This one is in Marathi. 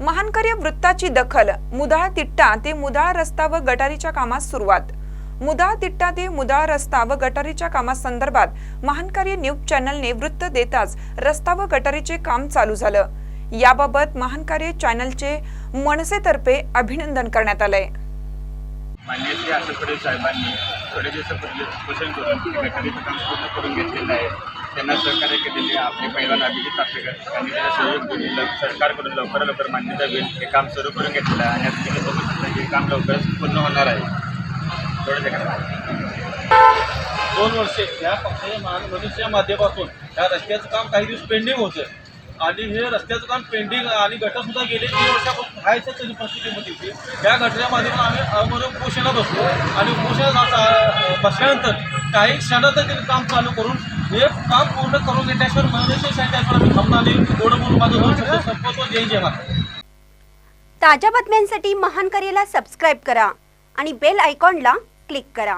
महानकार्य वृत्ताची दखल मुदाळ तिट्टा ते मुदाळ रस्ता व गटारीच्या कामास सुरुवात. मुदाळ तिट्टा ते मुदाळ रस्ता व गटारीच्या कामासंदर्भात महानकार्य न्यूज चॅनलने वृत्त देताच रस्ता व गटारीचे काम चालू झालं. याबाबत महानकार्य चॅनलचे मनसेतर्फे अभिनंदन करण्यात आलंय. मान्य श्री आसफडे साहेबांनी थोडे दिवसापूर्वी उपोषण करून गटारीचं काम पूर्ण करून घेतलेलं आहे. त्यांना सहकार्य केलेले आपले पैलवान अभिजित तापेकर यांनी त्याला सहयोग दिले सरकारकडून लवकर लवकर मान्यता होईल हे काम सुरू करून घेतलेलं आहे आणि आता तुम्ही बघू शकता हे काम लवकरच पूर्ण होणार आहे. थोडं करा. दोन वर्षे या पक्षाच्या महामनुष्या माध्यमातून या रस्त्याचं काम काही दिवस पेंडिंग होतं. आणि हे रस्त्याचं काम पेंडिंग आणि गटरसुद्धा गेले तीन वर्षापासून व्हायचं तरी परिस्थितीमध्ये होती त्या गटऱ्या माध्यमातून आम्ही अमर उपोषणात असतो आणि उपोषणात बसल्यानंतर काही क्षणात ते काम चालू करून हे काम पूर्ण करून घेतल्याशिवाय गोड म्हणून माझं दोन शब्द संपवतो. जय जय ताज्या बातम्यांसाठी महान करेला सबस्क्राईब करा आणि बेल आयकॉनला क्लिक करा.